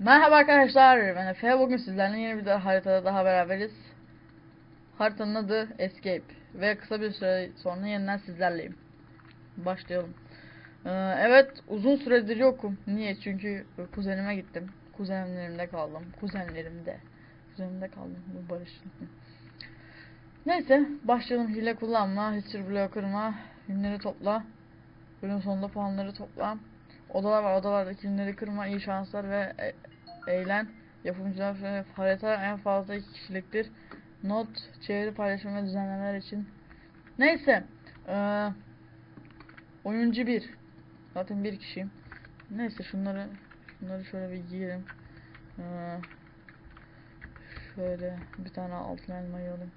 Merhaba arkadaşlar, ben Efe. Bugün sizlerle yeni bir haritada daha beraberiz. Haritanın adı Escape ve kısa bir süre sonra yeniden sizlerleyim. Başlayalım. Ee, evet, uzun süredir yokum. Niye? Çünkü kuzenime gittim. Kuzenlerimde kaldım. Kuzenlerimde. Kuzenimde kaldım. Bu Barış. Neyse, başlayalım. Hile kullanma, hiçbir bloğu kırma, günleri topla. Bölüm sonunda puanları topla. Odalar var, odalardaki günleri kırma, iyi şanslar ve e- eğlen. Yapımcılar harita en fazla iki kişiliktir. Not, çeviri paylaşım ve düzenlemeler için. Neyse. Ee, oyuncu bir. Zaten bir kişiyim. Neyse şunları şunları şöyle bir giyelim. Ee, şöyle bir tane altın elmayı alayım.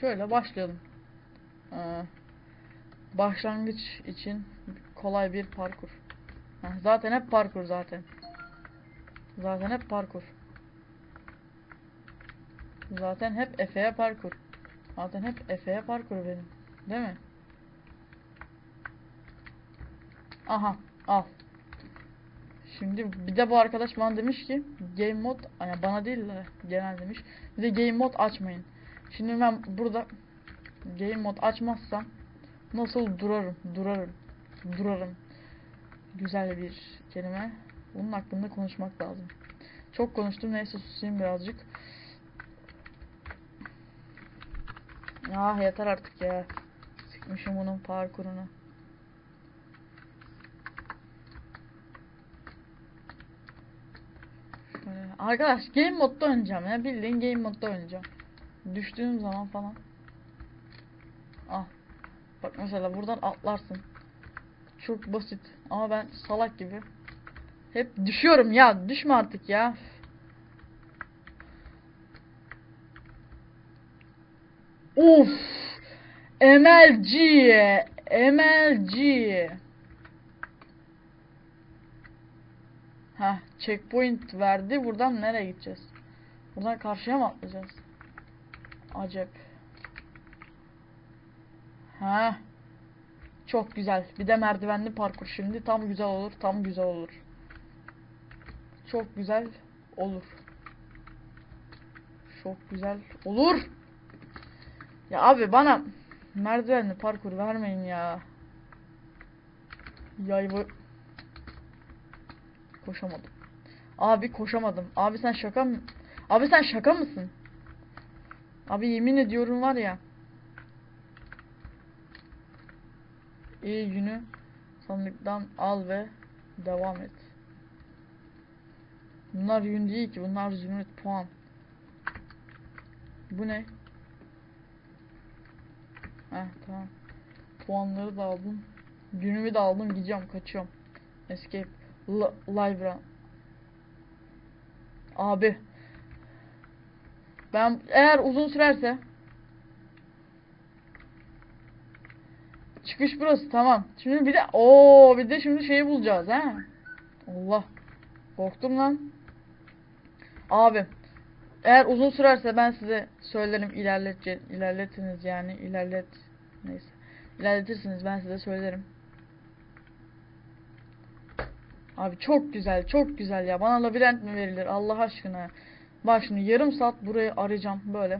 Şöyle başlayalım. Ee, başlangıç için kolay bir parkur. Heh, zaten hep parkur zaten. Zaten hep parkur. Zaten hep Efe'ye parkur. Zaten hep Efe'ye parkur benim. Değil mi? Aha al. Şimdi bir de bu arkadaş bana demiş ki game mod yani bana değil de genel demiş. Bir de game mod açmayın. Şimdi ben burada game mod açmazsam nasıl durarım? Durarım. Durarım. Güzel bir kelime. Bunun hakkında konuşmak lazım. Çok konuştum. Neyse susayım birazcık. Ah yeter artık ya. Sıkmışım onun parkurunu. Şöyle. Arkadaş game modda oynayacağım ya. Bildiğin game modda oynayacağım. Düştüğüm zaman falan. Ah. Bak mesela buradan atlarsın. Çok basit. Ama ben salak gibi. Hep düşüyorum ya. Düşme artık ya. Uf. MLG. MLG. Heh, checkpoint verdi. Buradan nereye gideceğiz? Buradan karşıya mı atlayacağız? Acep. Ha. Çok güzel. Bir de merdivenli parkur şimdi. Tam güzel olur. Tam güzel olur. Çok güzel olur. Çok güzel olur. Ya abi bana merdivenli parkur vermeyin ya. Yayvı koşamadım. Abi koşamadım. Abi sen şaka mı? Abi sen şaka mısın? Abi yemin ediyorum var ya. İyi günü sandıktan al ve devam et. Bunlar yün değil ki. Bunlar zümrüt puan. Bu ne? Heh tamam. Puanları da aldım. Günümü de aldım. Gideceğim. Kaçıyorum. Escape. L Libra. Abi. Ben eğer uzun sürerse Çıkış burası tamam. Şimdi bir de o bir de şimdi şeyi bulacağız ha. Allah. Korktum lan. Abi. Eğer uzun sürerse ben size söylerim ilerlet ilerletiniz yani ilerlet neyse. İlerletirsiniz ben size söylerim. Abi çok güzel çok güzel ya. Bana labirent mi verilir Allah aşkına. Bak şimdi yarım saat burayı arayacağım böyle.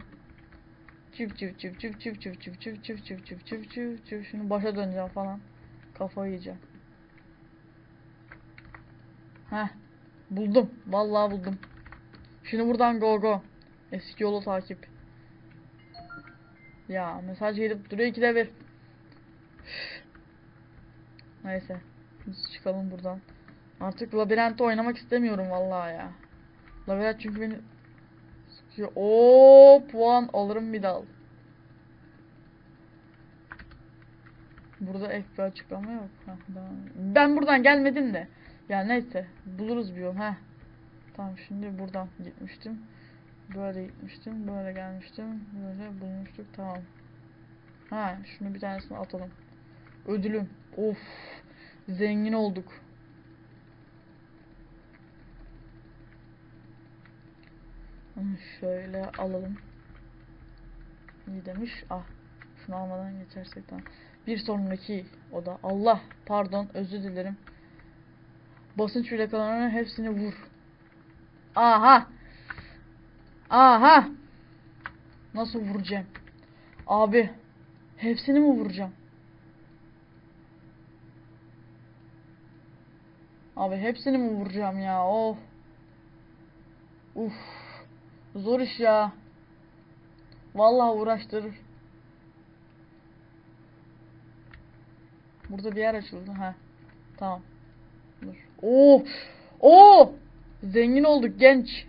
Çift çift çift çift çift çift çift çift çift çift çift çift çift çift şunu başa döneceğim falan. Kafayı yiyeceğim. Heh. Buldum. Vallahi buldum. Şimdi buradan go go. Eski yolu takip. Ya mesaj gelip duruyor ikide bir. Neyse. Biz çıkalım buradan. Artık labirentte oynamak istemiyorum vallahi ya. Labirent çünkü beni sıkıyor. Oo puan alırım bir dal. Burada ek bir açıklama yok. Heh, ben buradan gelmedim de. Ya neyse buluruz bir yol. Heh. Tamam şimdi buradan gitmiştim. Böyle gitmiştim. Böyle gelmiştim. Böyle bulmuştuk. Tamam. Ha şunu bir tanesini atalım. Ödülüm. Of. Zengin olduk. Hı, Şöyle alalım. İyi demiş. Ah. Şunu almadan geçersek tamam. Bir sonraki oda. Allah pardon özür dilerim. Basınç plakalarının hepsini vur. Aha. Aha. Nasıl vuracağım? Abi. Hepsini mi vuracağım? Abi hepsini mi vuracağım ya? Oh. Uf. Zor iş ya. Vallahi uğraştırır. Burada bir yer açıldı. Ha. Tamam. Dur. Oo! Oo! Zengin olduk genç.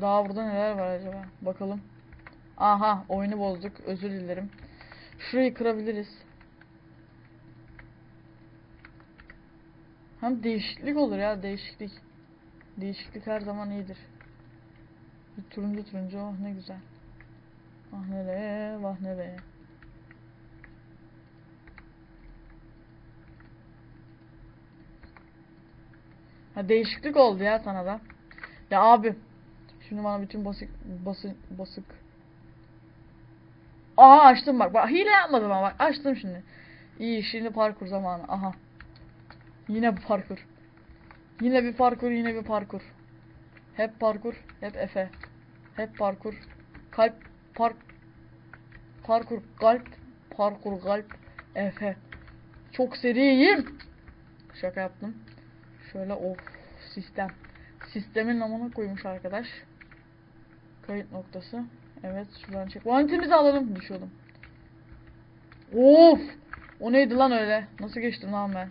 Daha burada neler var acaba? Bakalım. Aha, oyunu bozduk. Özür dilerim. Şurayı kırabiliriz. Hem değişiklik olur ya, değişiklik. Değişiklik her zaman iyidir. Bir turuncu turuncu, oh ne güzel. Ah nereye, vah nereye. Ha değişiklik oldu ya sana da. Ya abi. Şimdi bana bütün basık basık basık. Aha açtım bak. Bak hile yapmadım ama bak açtım şimdi. İyi şimdi parkur zamanı. Aha. Yine parkur. Yine bir parkur, yine bir parkur. Hep parkur, hep Efe. Hep parkur. Kalp park parkur kalp parkur kalp Efe. Çok seriyim. Şaka yaptım. Şöyle of sistem. Sistemin namına koymuş arkadaş. Kayıt noktası. Evet şuradan çek. Vantimizi alalım. Düşüyordum. Of! O neydi lan öyle? Nasıl geçtim lan ben?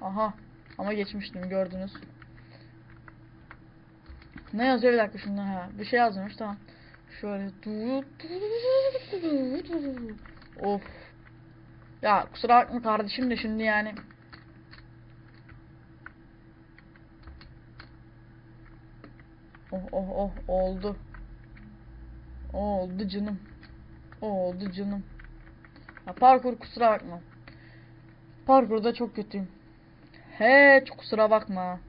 Aha. Ama geçmiştim gördünüz. Ne yazıyor bir dakika şunda ha. Bir şey yazmış tamam. Şöyle Of. Ya kusura bakma kardeşim de şimdi yani. Oh oh oh oldu. Oldu canım. Oldu canım. Ya parkur kusura bakma. Parkurda çok kötüyüm. Hiç kusura bakma.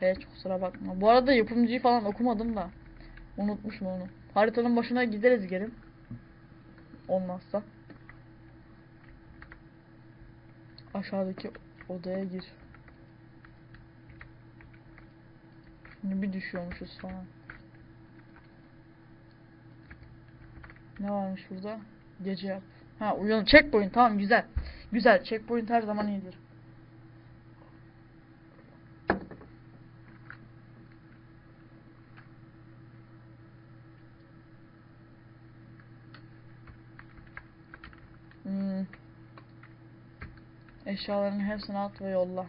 Hiç kusura bakma. Bu arada yapımcıyı falan okumadım da. Unutmuşum onu. Haritanın başına gideriz gelin. Olmazsa. Aşağıdaki odaya gir. Şimdi bir düşüyormuşuz falan. Ne varmış burada? Gece yap. Ha uyan. Checkpoint tamam güzel. Güzel. Checkpoint her zaman iyidir. Hmm. Eşyaların hepsini at ve yolla.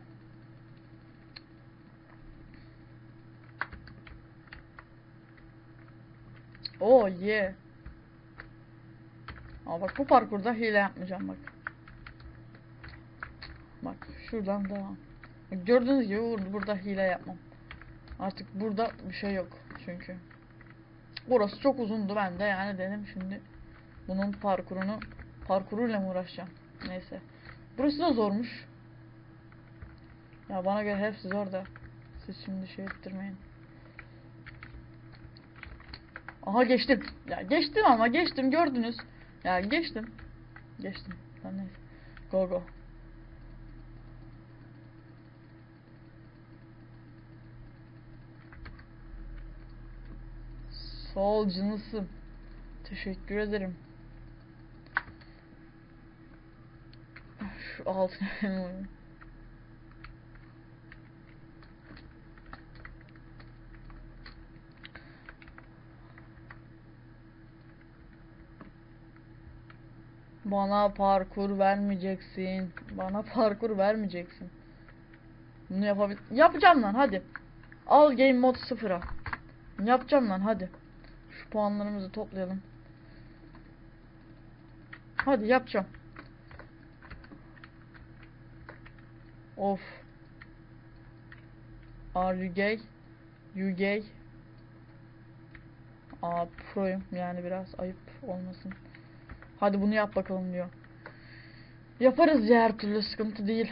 Oh yeah. Aa bak bu parkurda hile yapmayacağım bak. Bak şuradan devam. Gördüğünüz gibi bur- burada hile yapmam. Artık burada bir şey yok çünkü. Burası çok uzundu ben de yani dedim şimdi bunun parkurunu parkuruyla mı uğraşacağım? Neyse. Burası da zormuş. Ya bana göre hepsi zor da. Siz şimdi şey ettirmeyin. Aha geçtim. Ya geçtim ama geçtim gördünüz. Ya geçtim. Geçtim. Lan neyse. Go go. Sol canısım. Teşekkür ederim. Benim Bana parkur vermeyeceksin. Bana parkur vermeyeceksin. Bunu yapabil... Yapacağım lan hadi. Al game mod sıfıra. Yapacağım lan hadi. Şu puanlarımızı toplayalım. Hadi yapacağım. Of. Are you gay? You gay? Aa proyum yani biraz ayıp olmasın. Hadi bunu yap bakalım diyor. Yaparız ya türlü sıkıntı değil.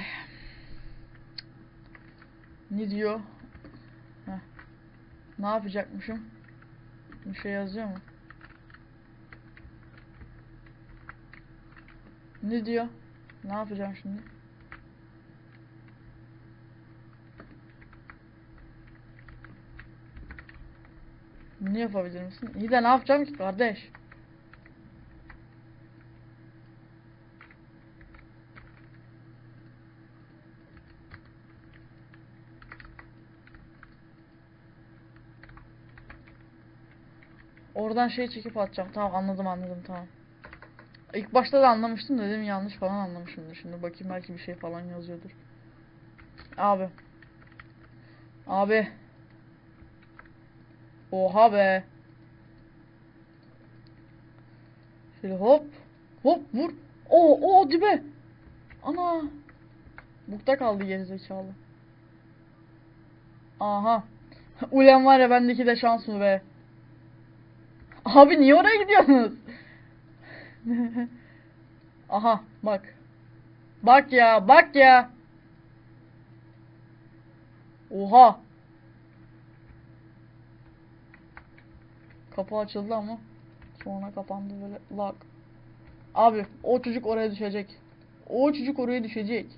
Ne diyor? Heh. Ne yapacakmışım? Bir şey yazıyor mu? Ne diyor? Ne yapacağım şimdi? Ne yapabilir misin? İyi de ne yapacağım ki kardeş? Oradan şey çekip atacağım. Tamam anladım anladım tamam. İlk başta da anlamıştım dedim yanlış falan anlamışımdır. Şimdi bakayım belki bir şey falan yazıyordur. Abi. Abi. Oha be. Şöyle hop. Hop vur. Oo o dibe. Ana. Bukta kaldı gerizekalı. Aha. Ulan var ya bendeki de şans mı be. Abi niye oraya gidiyorsunuz? Aha bak. Bak ya bak ya. Oha. Kapı açıldı ama sonra kapandı böyle lag. Abi o çocuk oraya düşecek. O çocuk oraya düşecek.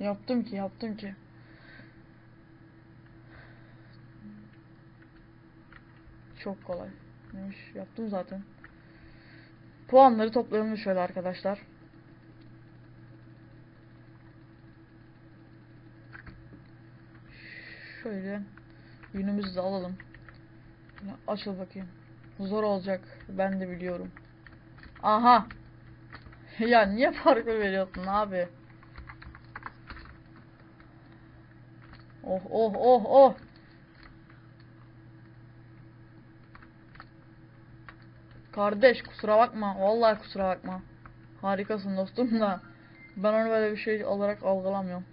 Yaptım ki yaptım ki. Çok kolay. Neymiş yaptım zaten. Puanları toplayalım şöyle arkadaşlar. Şöyle yünümüzü de alalım. Açıl bakayım. Zor olacak. Ben de biliyorum. Aha. Ya niye farkı veriyorsun abi? Oh oh oh oh. Kardeş kusura bakma. Vallahi kusura bakma. Harikasın dostum da. Ben onu böyle bir şey olarak algılamıyorum.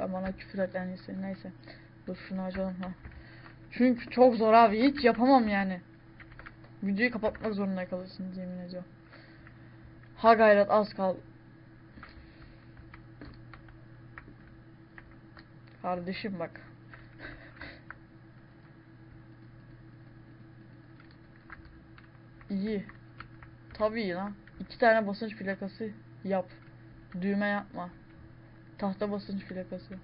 Sen bana küfür et en iyisi. Neyse. Dur şunu açalım ha. Çünkü çok zor abi. Hiç yapamam yani. Videoyu kapatmak zorunda kalırsınız yemin ediyorum. Ha gayret az kal. Kardeşim bak. İyi. Tabii lan. İki tane basınç plakası yap. Düğme yapma. Tahta basınç plakası.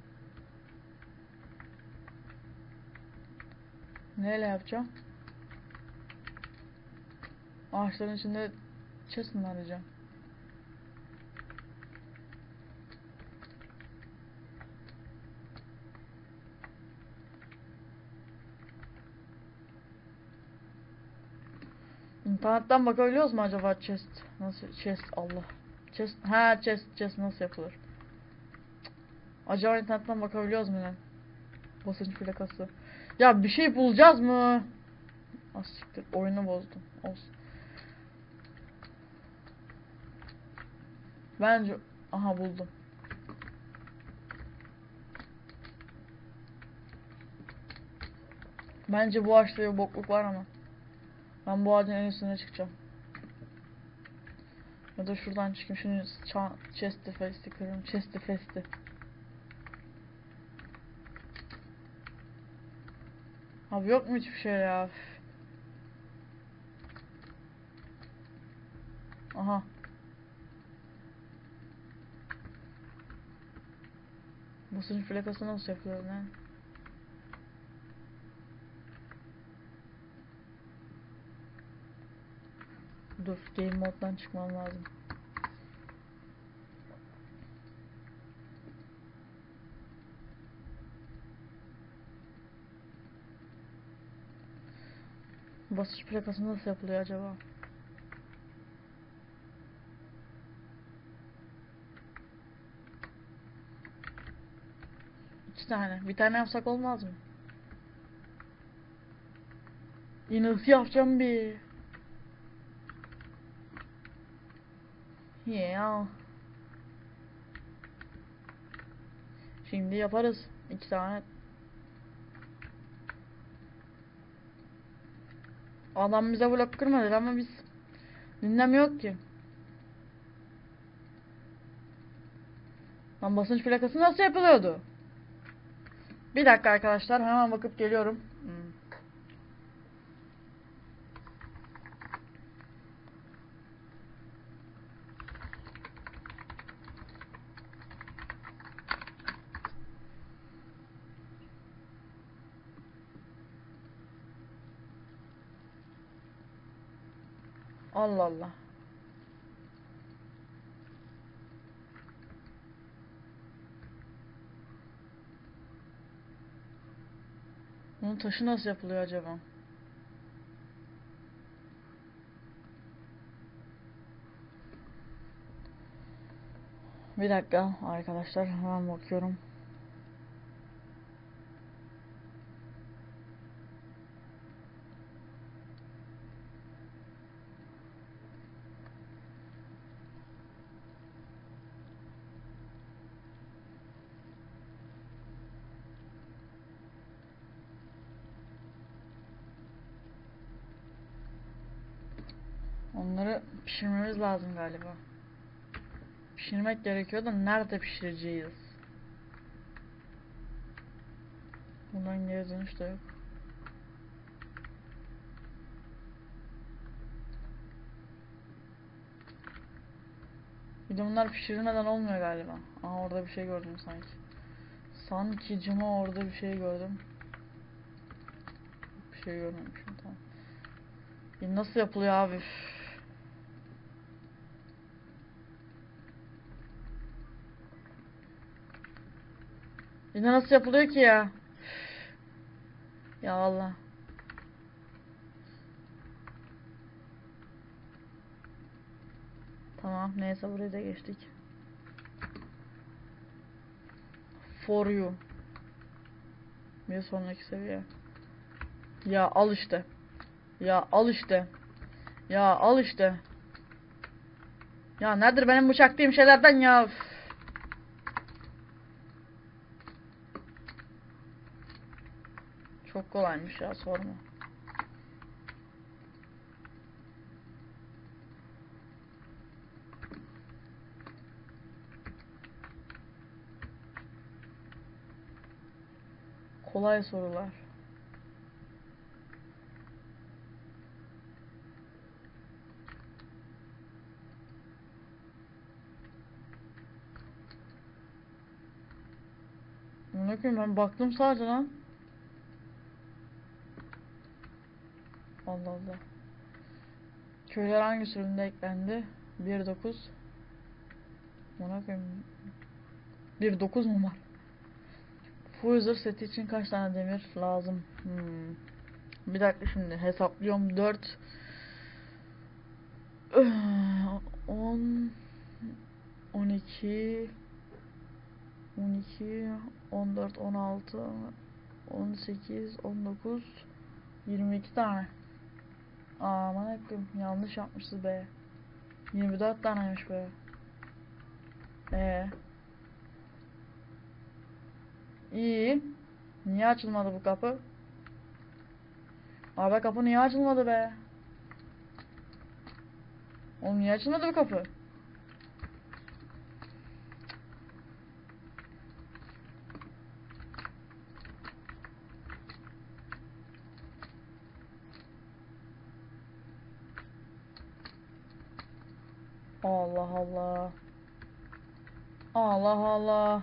Neyle yapacağım? Ağaçların içinde chest mi arayacağım? İnternetten bakabiliyoruz mu acaba chest? Nasıl chest Allah. Chest ha chest chest nasıl yapılır? Acaba internetten bakabiliyoruz mu lan? Basınç plakası. Ya bir şey bulacağız mı? Az siktir oyunu bozdum. Olsun. Bence aha buldum. Bence bu ağaçta bir bokluk var ama. Ben bu ağacın en üstüne çıkacağım. Ya da şuradan çıkayım. Şunu ça- chest'i festi kırarım. Chest'i Abi yok mu hiçbir şey ya? Aha. Basınç plakası nasıl yapılıyor lan? Dur, game moddan çıkmam lazım. Basınç plakası nasıl yapılıyor acaba? İki tane. Bir tane yapsak olmaz mı? Yine ısı yapacağım bir. Ya. Şimdi yaparız. İki tane. Adam bize blok kırmadı ama biz dinlemiyor ki. Lan basınç plakası nasıl yapılıyordu? Bir dakika arkadaşlar hemen bakıp geliyorum. Hmm. Allah Allah. Bunun taşı nasıl yapılıyor acaba? Bir dakika arkadaşlar hemen bakıyorum. Onları pişirmemiz lazım galiba. Pişirmek gerekiyor da nerede pişireceğiz? Bundan geri dönüş de yok. Bir de bunlar pişirilmeden olmuyor galiba. Aha orada bir şey gördüm sanki. Sanki cıma orada bir şey gördüm. Bir şey görmemişim tamam. Ya nasıl yapılıyor abi? Üf. Yine nasıl yapılıyor ki ya? Ya Allah. Tamam neyse buraya da geçtik. For you. Bir sonraki seviye. Ya al işte. Ya al işte. Ya al işte. Ya nedir benim bu çaktığım şeylerden ya? Üf. Çok kolaymış ya sorma. Kolay sorular. Ne ben baktım sadece lan. Allah Allah. Köyler hangi sürümde eklendi? 1.9 Buna koyayım. 1.9 mu var? Fuser seti için kaç tane demir lazım? Hmm. Bir dakika şimdi hesaplıyorum. 4 10 12 12 14 16 18 19 22 tane. Aman hakkım yanlış yapmışız be. 24 taneymiş be. Ee. İyi. Niye açılmadı bu kapı? Abi kapı niye açılmadı be? Oğlum niye açılmadı bu kapı? Allah Allah. Allah Allah.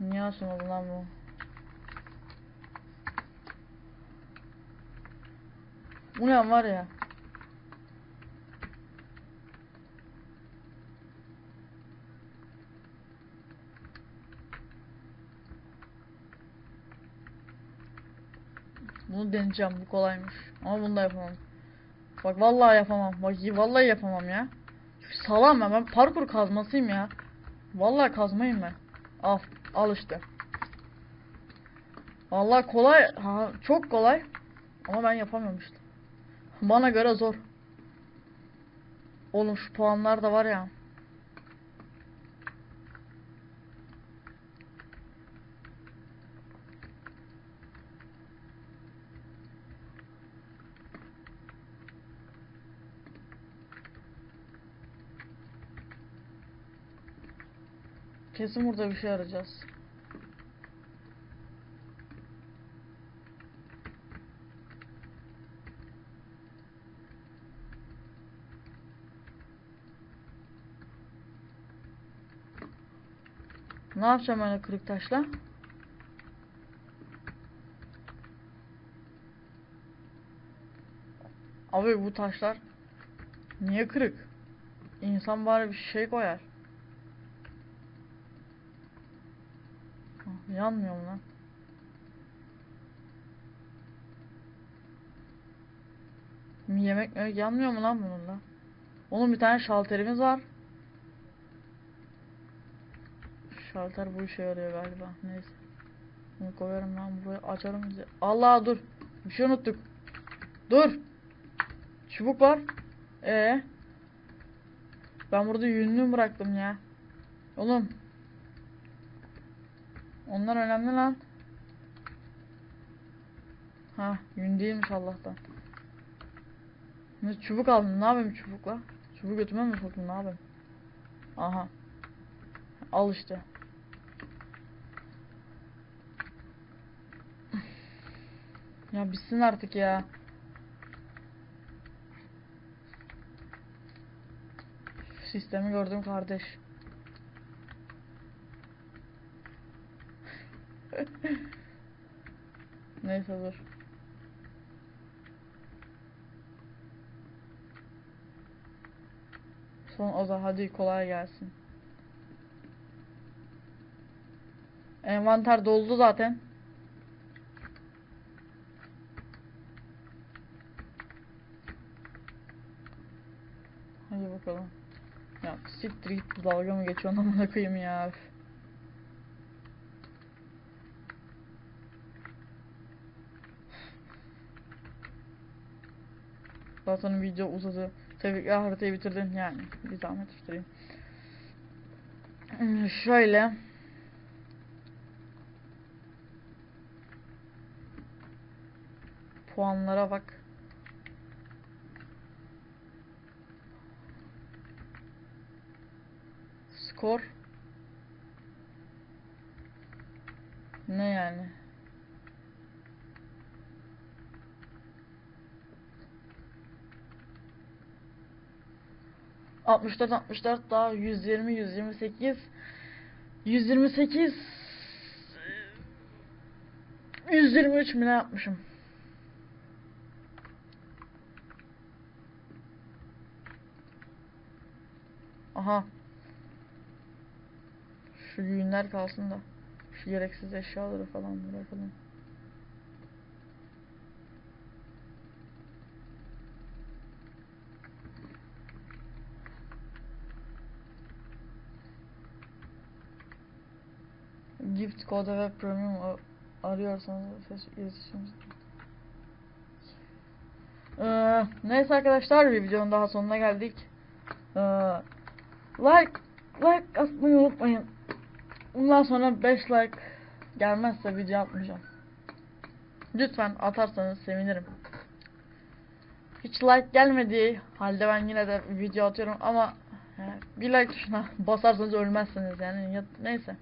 Niye açılmadı lan bu? Ne var ya? Bunu deneyeceğim. Bu kolaymış. Ama bunu da yapamam. Bak vallahi yapamam. Bak vallahi yapamam ya. Salam ben. Ben parkur kazmasıyım ya. Vallahi kazmayayım ben. Al. Al işte. Vallahi kolay. Ha, çok kolay. Ama ben yapamıyorum işte. Bana göre zor. Oğlum şu puanlar da var ya. Kesin burada bir şey arayacağız. Ne yapacağım o kırık taşla? Abi bu taşlar niye kırık? İnsan bari bir şey koyar. Ah, Yanmıyor mu lan? Yemek? Yanmıyor mu lan bununla? Onun bir tane şalterimiz var. Şalter bu işe yarıyor galiba. Neyse. Bunu koyarım ben buraya açarım bizi. Allah dur. Bir şey unuttuk. Dur. Çubuk var. Ee. Ben burada yünlü bıraktım ya. Oğlum. Onlar önemli lan. Ha, yün değilmiş Allah'tan. Ne çubuk aldım. Ne yapayım çubukla? Çubuğu götüme mi soktum? Ne yapayım? Aha. Al işte. Ya bitsin artık ya. Sistemi gördüm kardeş. Neyse dur. Son oza hadi kolay gelsin. Envanter doldu zaten. Hadi bakalım. Ya siktir git dalga mı geçiyor amına koyayım ya. Üf. Zaten video uzadı. Tebrikler haritayı bitirdin yani. Bir zahmet bitireyim. Hmm, Şöyle. Puanlara bak. Skor. Ne yani? Altmış dört, altmış dört daha yüz yirmi, yüz yirmi sekiz, yüz yirmi sekiz, yüz yirmi üç mi ne yapmışım? Aha. Şu günler kalsın da. Şu gereksiz eşyaları falan bırakalım. Gift kodu ve premium arıyorsanız iletişim. Ee, neyse arkadaşlar bir videonun daha sonuna geldik. Ee, like like atmayı unutmayın. Bundan sonra 5 like gelmezse video atmayacağım. Lütfen atarsanız sevinirim. Hiç like gelmediği halde ben yine de video atıyorum ama bir like tuşuna basarsanız ölmezsiniz yani ya, neyse.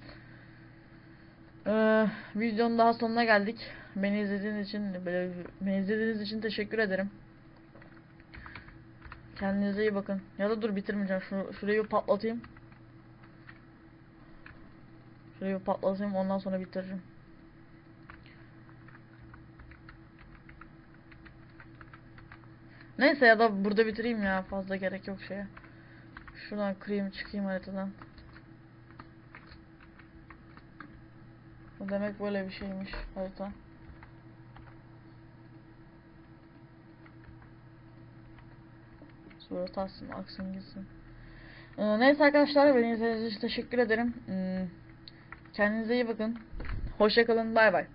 Ee, videonun daha sonuna geldik. Beni izlediğiniz için beni izlediğiniz için teşekkür ederim. Kendinize iyi bakın. Ya da dur bitirmeyeceğim. Şu, şurayı patlatayım. Şurayı patlatayım ondan sonra bitiririm. Neyse ya da burada bitireyim ya. Fazla gerek yok şeye. Şuradan kırayım çıkayım haritadan. Demek böyle bir şeymiş harita. Sonra tatsın, aksın gitsin. Ee, neyse arkadaşlar beni izlediğiniz için teşekkür ederim. Hmm, Kendinize iyi bakın. Hoşça kalın. Bay bay.